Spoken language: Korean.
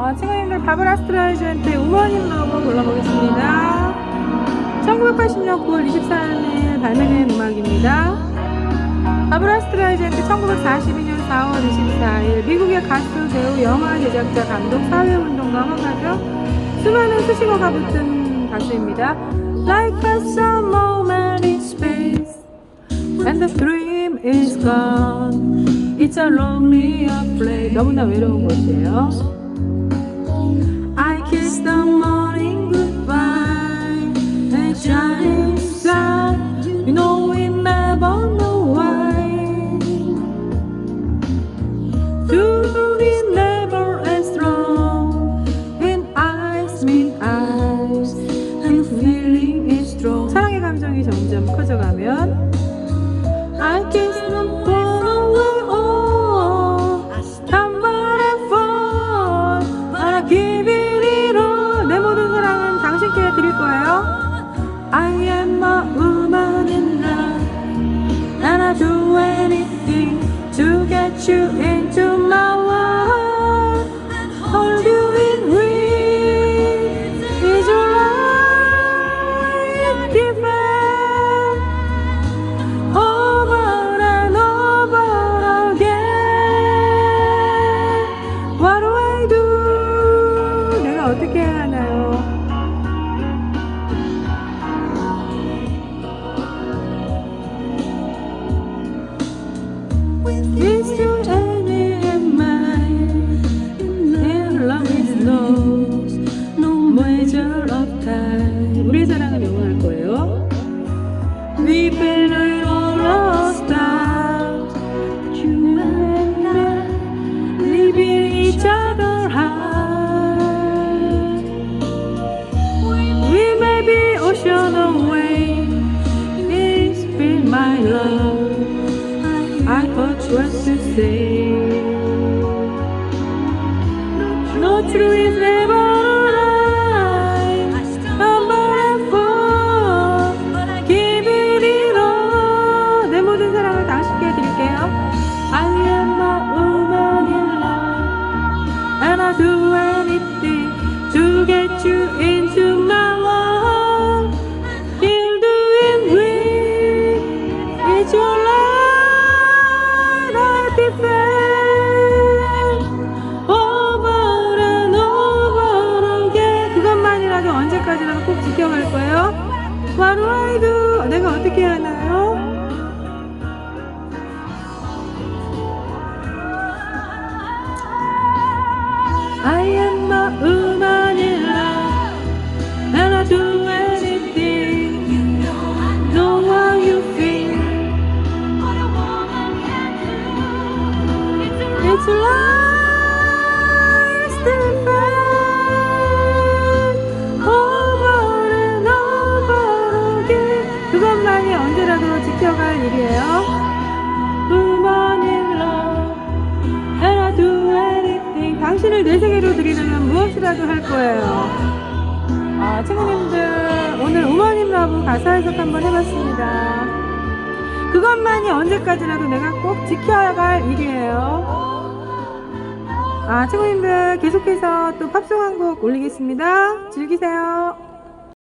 어, 친구님들 바브라 스트라이즈한테 우먼인 러브 골라보겠습니다. 1980년 9월 24일 발매된 음악입니다. 바브라 스트라이즈한테 1942년 4월 24일 미국의 가수, 배우, 영화 제작자, 감독, 사회운동가, 화가죠. 수많은 수식어가 붙은 가수입니다. Like a some moment in space And the dream is gone It's a lonely place 너무나 외로운 곳이에요 kiss the morning goodbye. And shining get you into my world Hold you in reach Is your life different over and over again. What do I do? 내가 어떻게 해야 하나요? Is your measure of time. 우리의 사랑은 영원할 거예요. We've been all lost out. You and I leaving each other high. We may be ocean away. It's been my love. I thought what to say. No truth I am a woman in love And I do anything Know how you feel It's life different Over and over again 그것만이 언제라도 지켜갈 일이에요 당신을 내 세계로 들이려면 무엇이라도 할 거예요 아, 친구님들 오늘 우먼인 러브 가사 해석 한번 해봤습니다 그것만이 언제까지라도 내가 꼭 지켜야 할 일이에요 아, 친구님들 계속해서 또 팝송 한 곡 올리겠습니다. 즐기세요.